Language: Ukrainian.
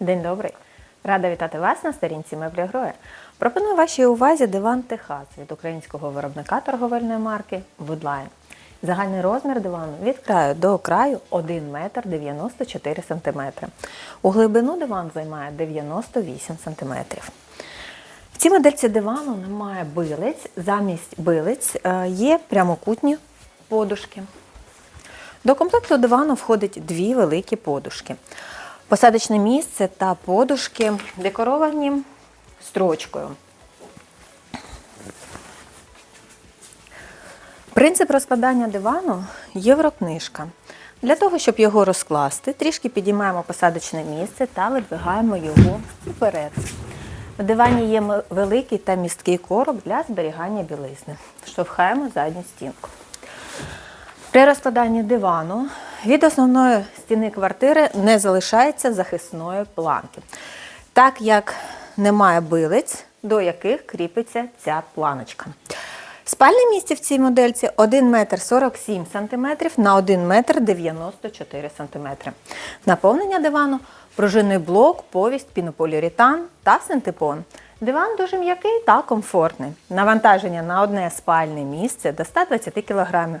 День добрий! Рада вітати вас на сторінці меблі Гроя. Пропоную вашій увазі диван Техас від українського виробника торговельної марки Woodline. Загальний розмір дивану від краю до краю 1 метр 94 см. У глибину диван займає 98 см. В цій модельці дивану немає билиць. Замість билиць е, є прямокутні подушки. До комплекту дивану входить дві великі подушки. Посадочне місце та подушки декоровані строчкою. Принцип розкладання дивану єврокнижка. Для того, щоб його розкласти, трішки підіймаємо посадочне місце та видвигаємо його вперед. В дивані є великий та місткий короб для зберігання білизни. Штовхаємо задню стінку. При розкладанні дивану від основної стіни квартири не залишається захисної планки, так як немає билиць, до яких кріпиться ця планочка. Спальне місце в цій модельці 1 метр 47 см на 1 метр 94 см. Наповнення дивану пружинний блок, повість, пінополіуретан та синтепон. Диван дуже м'який та комфортний. Навантаження на одне спальне місце до 120 кг.